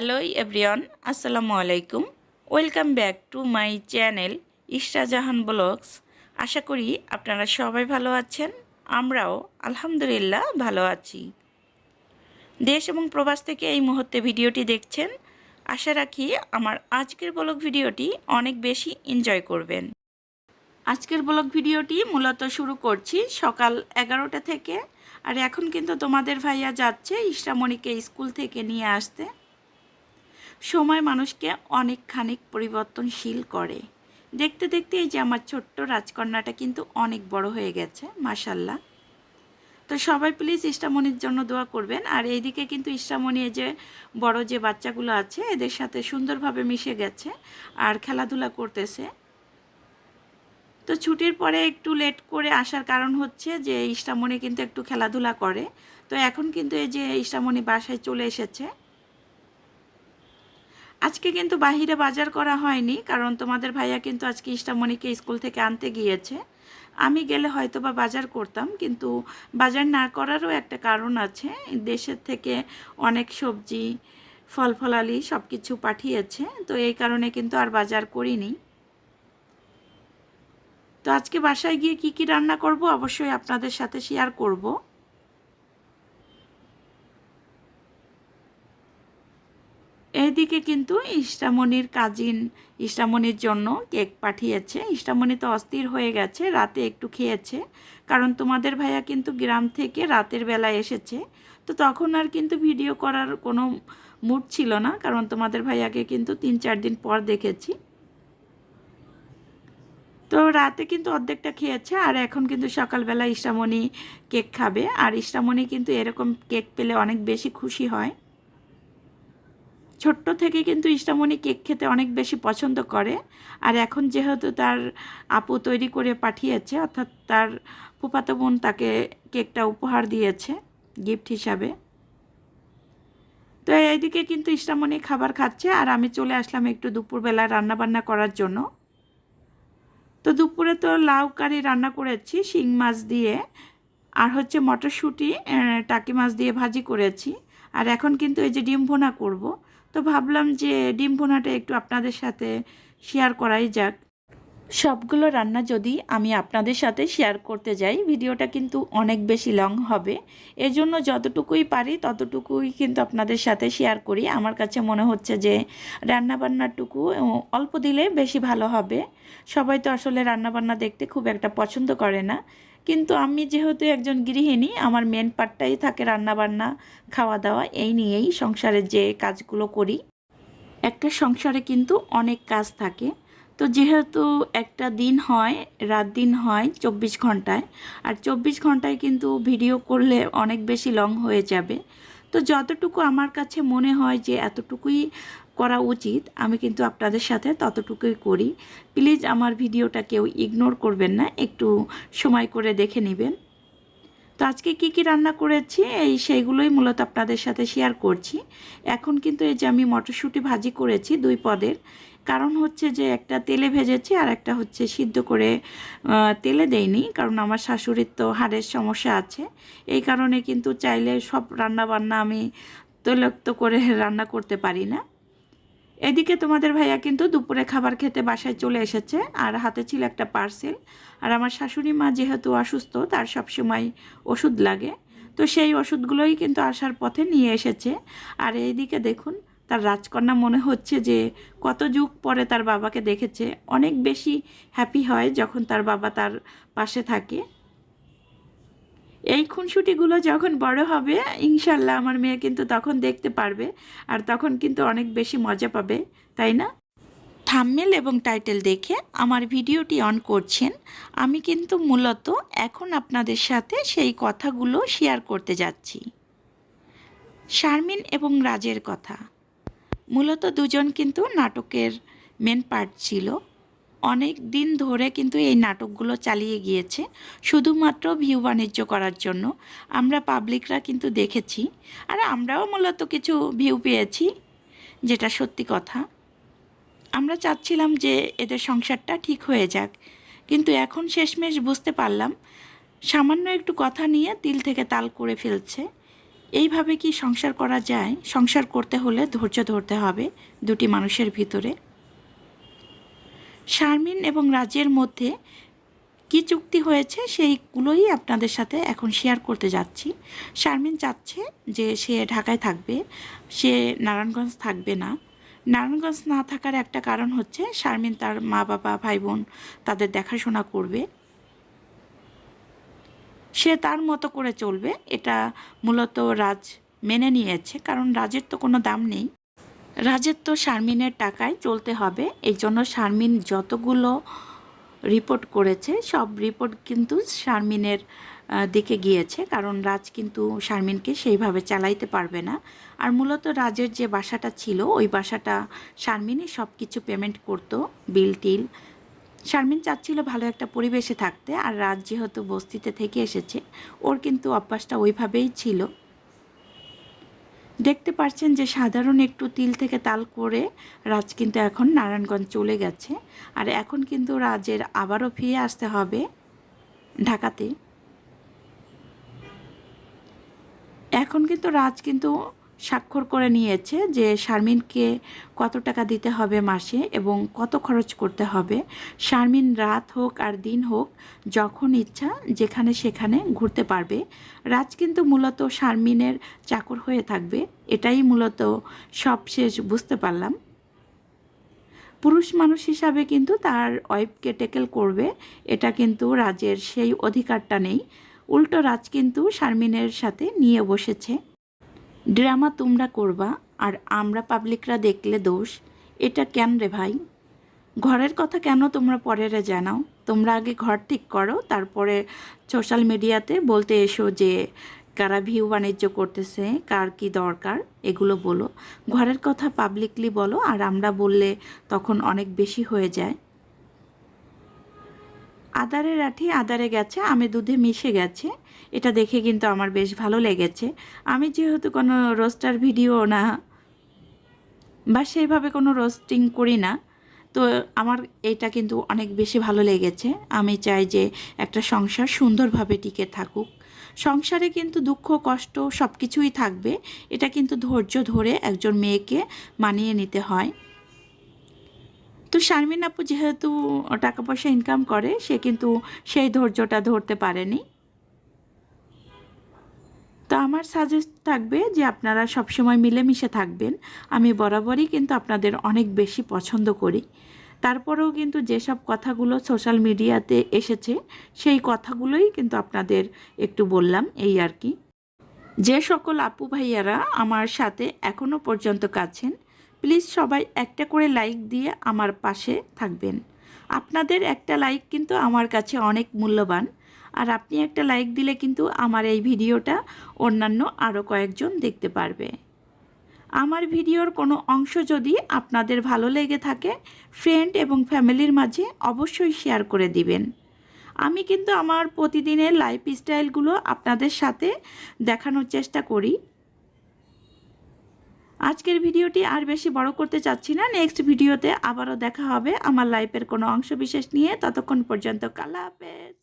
Hello everyone, আসসালামু আলাইকুম। Welcome back to my channel Ishrajahan blogs. আশা করি আপনারা সবাই ভালো আছেন, আমরাও আলহামদুলিল্লাহ ভালো আছি। দেশ এবং প্রবাস থেকে এই মুহূর্তে ভিডিওটি দেখছেন, আশা রাখি আমার আজকের ব্লগ ভিডিওটি অনেক বেশি এনজয় করবেন। আজকের ব্লগ ভিডিওটি মূলত শুরু করছি সকাল এগারোটা থেকে, আর এখন কিন্তু তোমাদের ভাইয়া যাচ্ছে ইশরামণিকে স্কুল থেকে নিয়ে আসতে। সময় মানুষকে অনেক খানিক পরিবর্তনশীল করে। দেখতে দেখতে এই যে আমার ছোট্ট রাজকন্যাটা কিন্তু অনেক বড় হয়ে গেছে মাসাল্লাহ তো সবাই প্লিজ ইষ্টামণির জন্য দোয়া করবেন। আর এইদিকে কিন্তু ইষ্টামণি এই যে বড় যে বাচ্চাগুলো আছে, এদের সাথে সুন্দরভাবে মিশে গেছে আর খেলাধুলা করতেছে। তো ছুটির পরে একটু লেট করে আসার কারণ হচ্ছে যে ইষ্টামণি কিন্তু একটু খেলাধুলা করে। তো এখন কিন্তু এই যে ইষ্টামণি বাসায় চলে এসেছে। আজকে কিন্তু বাহিরে বাজার করা হয়নি, কারণ তোমাদের ভাইয়া কিন্তু আজকে ইষ্টামণিকে স্কুল থেকে আনতে গিয়েছে। আমি গেলে হয়তো বা বাজার করতাম, কিন্তু বাজার না করারও একটা কারণ আছে। দেশের থেকে অনেক সবজি ফল ফলালি সব কিছু পাঠিয়েছে, তো এই কারণে কিন্তু আর বাজার করিনি। তো আজকে বাসায় গিয়ে কি কি রান্না করব অবশ্যই আপনাদের সাথে শেয়ার করব। এইদিকে কিন্তু ইষ্টামণির কাজিন, ইষ্টামণির জন্য কেক পাঠিয়েছে। ইষ্টামণি তো অস্থির হয়ে গেছে, রাতে একটু খেয়েছে। কারণ তোমাদের ভাইয়া কিন্তু গ্রাম থেকে রাতের বেলা এসেছে। তো তখন আর কিন্তু ভিডিও করার কোনো মুড ছিল না, কারণ তোমাদের ভাইয়াকে কিন্তু তিন চার দিন পর দেখেছি। তো রাতে কিন্তু অর্ধেকটা খেয়েছে আর এখন কিন্তু সকালবেলা ইষ্টামণি কেক খাবে। আর ইষ্টামণি কিন্তু এরকম কেক পেলে অনেক বেশি খুশি হয়। ছোট্ট থেকে কিন্তু ইষ্টামণি কেক খেতে অনেক বেশি পছন্দ করে। আর এখন যেহেতু তার আপু তৈরি করে পাঠিয়েছে, অর্থাৎ তার ফুপাতো বোন তাকে কেকটা উপহার দিয়েছে, গিফট হিসাবে। তো এইদিকে কিন্তু ইষ্টামণি খাবার খাচ্ছে, আর আমি চলে আসলাম একটু দুপুরবেলা রান্নাবান্না করার জন্য। তো দুপুরে তো লাউ কারি রান্না করেছি, শিং মাছ দিয়ে, আর হচ্ছে মটরশুঁটি টাকি মাছ দিয়ে ভাজি করেছি। আর এখন কিন্তু এই যে ডিম ভোনা করব, তো ভাবলাম যে ডিম ভুনাটা একটু আপনাদের সাথে শেয়ার করাই যাক। সবগুলো রান্না যদি আমি আপনাদের সাথে শেয়ার করতে যাই, ভিডিওটা কিন্তু অনেক বেশি লং হবে। এজন্য যতটুকুই পারি, ততটুকুই কিন্তু আপনাদের সাথে শেয়ার করি। আমার কাছে মনে হচ্ছে যে রান্নাবান্নাটুকু অল্প দিলে বেশি ভালো হবে। সবাই তো আসলে রান্নাবান্না দেখতে খুব একটা পছন্দ করে না। কিন্তু আমি যেহেতু একজন গৃহিণী, আমার মেন পার্টটাই থাকে রান্নাবান্না খাওয়া দাওয়া এই নিয়েই সংসারের যে কাজগুলো করি। একটা সংসারে কিন্তু অনেক কাজ থাকে। তো যেহেতু একটা দিন হয়, রাত দিন হয় চব্বিশ ঘন্টায়, আর চব্বিশ ঘন্টায় কিন্তু ভিডিও করলে অনেক বেশি লং হয়ে যাবে। তো যতটুকু আমার কাছে মনে হয় যে এতটুকুই করা উচিত। আমি কিন্তু আপনাদের সাথে ততটুকুই করি। প্লিজ আমার ভিডিওটা কেউ ইগনোর করবেন না, একটু সময় করে দেখে নেবেন। তো আজকে কি কি রান্না করেছি, এই সেইগুলোই মূলত আপনাদের সাথে শেয়ার করছি। এখন কিন্তু এই যে আমি মটরশুঁটি ভাজি করেছি দুই পদের। কারণ হচ্ছে যে একটা তেলে ভেজেছি আর একটা হচ্ছে সিদ্ধ করে তেলে দেইনি। কারণ আমার শাশুড়ির তো হাড়ের সমস্যা আছে। এই কারণে কিন্তু চাইলে সব রান্না বান্না আমি তৈলাক্ত করে রান্না করতে পারি না। এদিকে তোমাদের ভাইয়া কিন্তু দুপুরে খাবার খেতে বাসায় চলে এসেছে আর হাতে ছিল একটা পার্সেল। আর আমার শাশুড়ি মা যেহেতু অসুস্থ, তার সবসময় ওষুধ লাগে। তো সেই ওষুধগুলোই কিন্তু আসার পথে নিয়ে এসেছে। আর এইদিকে দেখুন, তার রাজকন্যা মনে হচ্ছে যে কত যুগ পরে তার বাবাকে দেখেছে। অনেক বেশি হ্যাপি হয় যখন তার বাবা তার পাশে থাকে। এই খুনসুটিগুলো যখন বড় হবে, ইনশাল্লাহ আমার মেয়ে কিন্তু তখন দেখতে পারবে আর তখন কিন্তু অনেক বেশি মজা পাবে, তাই না? থামমেল এবং টাইটেল দেখে আমার ভিডিওটি অন করছেন, আমি কিন্তু মূলত এখন আপনাদের সাথে সেই কথাগুলো শেয়ার করতে যাচ্ছি। শারমিন এবং রাজের কথা। মূলত দুজন কিন্তু নাটকের মেন পার্ট ছিল। অনেক দিন ধরে কিন্তু এই নাটকগুলো চালিয়ে গিয়েছে, শুধুমাত্র ভিউ বাণিজ্য করার জন্য। আমরা পাবলিকরা কিন্তু দেখেছি আর আমরাও মূলত কিছু ভিউ পেয়েছি, যেটা সত্যি কথা। আমরা চাচ্ছিলাম যে এদের সংসারটা ঠিক হয়ে যাক, কিন্তু এখন শেষমেশ বুঝতে পারলাম, সামান্য একটু কথা নিয়ে তিল থেকে তাল করে ফেলছে। এইভাবে কি সংসার করা যায়? সংসার করতে হলে ধৈর্য ধরতে হবে দুটি মানুষের ভিতরে। শারমিন এবং রাজের মধ্যে কি চুক্তি হয়েছে সেইগুলোই আপনাদের সাথে এখন শেয়ার করতে যাচ্ছি। শারমিন চাচ্ছে যে সে ঢাকায় থাকবে, সে নারায়ণগঞ্জ থাকবে না। নারায়ণগঞ্জ না থাকার একটা কারণ হচ্ছে শারমিন তার মা বাবা, ভাই বোন তাদের দেখাশোনা করবে। সে তার মতো করে চলবে, এটা মূলত রাজ মেনে নিয়েছে, কারণ রাজের তো কোনো দাম নেই। রাজের তো শারমিনের টাকায় চলতে হবে। এই জন্য শারমিন যতগুলো রিপোর্ট করেছে, সব রিপোর্ট কিন্তু শারমিনের দিকে গিয়েছে। কারণ রাজ কিন্তু শারমিনকে সেইভাবে চালাইতে পারবে না। আর মূলত রাজের যে বাসাটা ছিল, ওই বাসাটা শারমিনই সব কিছু পেমেন্ট করতো বিল টিল শারমিন চাচ্ছিল ভালো একটা পরিবেশে থাকতে, আর রাজ যেহেতু বস্তিতে থেকে এসেছে, ওর কিন্তু অভ্যাসটা ওইভাবেই ছিল। দেখতে পাচ্ছেন যে সাধারণ একটু তিল থেকে তাল করে রাজ কিন্তু এখন নারায়ণগঞ্জ চলে গেছে। আর এখন কিন্তু রাজের আবারও ফিরে আসতে হবে ঢাকাতে। এখন কিন্তু রাজ কিন্তু স্বাক্ষর করে নিয়েছে যে শারমিনকে কত টাকা দিতে হবে মাসে এবং কত খরচ করতে হবে। শারমিন রাত হোক আর দিন হোক, যখন ইচ্ছা, যেখানে সেখানে ঘুরতে পারবে। রাজ কিন্তু মূলত শারমিনের চাকর হয়ে থাকবে। এটাই মূলত সবশেষ বুঝতে পারলাম। পুরুষ মানুষ হিসাবে কিন্তু তার ওয়াইফকে টেকেল করবে, এটা কিন্তু রাজের সেই অধিকারটা নেই। উল্টো রাজ কিন্তু শারমিনের সাথে নিয়ে বসেছে। ড্রামা তোমরা করবা আর আমরা পাবলিকরা দেখলে দোষ। এটা কেন রে ভাই? ঘরের কথা কেন তোমরা পরেরে জানাও? তোমরা আগে ঘর ঠিক করো, তারপরে সোশ্যাল মিডিয়াতে বলতে এসো যে কারা ভিউ বাণিজ্য করতেছে, কার কি দরকার, এগুলো বলো। ঘরের কথা পাবলিকলি বলো আর আমরা বললে তখন অনেক বেশি হয়ে যায়। আদারে রাঠি, আদারে গেছে, আমি দুধে মিশে গেছে। এটা দেখে কিন্তু আমার বেশ ভালো লেগেছে। আমি যেহেতু কোনো রোস্টার ভিডিও না, বা সেইভাবে কোনো রোস্টিং করি না, তো আমার এটা কিন্তু অনেক বেশি ভালো লেগেছে। আমি চাই যে একটা সংসার সুন্দরভাবে টিকে থাকুক। সংসারে কিন্তু দুঃখ, কষ্ট সব কিছুই থাকবে। এটা কিন্তু ধৈর্য ধরে একজন মেয়েকে মানিয়ে নিতে হয়। তো শারমিন আপু যেহেতু টাকা পয়সা ইনকাম করে, সে কিন্তু সেই ধৈর্যটা ধরতে পারেনি। তো আমার সাজেস্ট থাকবে যে আপনারা সবসময় মিলেমিশে থাকবেন। আমি বরাবরই কিন্তু আপনাদের অনেক বেশি পছন্দ করি। তারপরেও কিন্তু যেসব কথাগুলো সোশ্যাল মিডিয়াতে এসেছে, সেই কথাগুলোই কিন্তু আপনাদের একটু বললাম, এই আর কি। যে সকল আপু ভাইয়ারা আমার সাথে এখনও পর্যন্ত কাছেন প্লিজ সবাই একটা করে লাইক দিয়ে আমার পাশে থাকবেন। আপনাদের একটা লাইক কিন্তু আমার কাছে অনেক মূল্যবান। আর আপনি একটা লাইক দিলে কিন্তু আমার এই ভিডিওটা অন্যান্য আরও কয়েকজন দেখতে পারবে। আমার ভিডিওর কোনো অংশ যদি আপনাদের ভালো লেগে থাকে ফ্রেন্ড এবং ফ্যামিলির মাঝে অবশ্যই শেয়ার করে দিবেন। আমি কিন্তু আমার প্রতিদিনের লাইফ স্টাইলগুলো আপনাদের সাথে দেখানোর চেষ্টা করি। আজকের ভিডিওটি আর বেশি বড় করতে চাচ্ছি না। নেক্সট ভিডিওতে আবারও দেখা হবে। আমার লাইফের কোনো অংশ বিশেষ নিয়ে। ততক্ষণ পর্যন্ত কালা হাফেজ।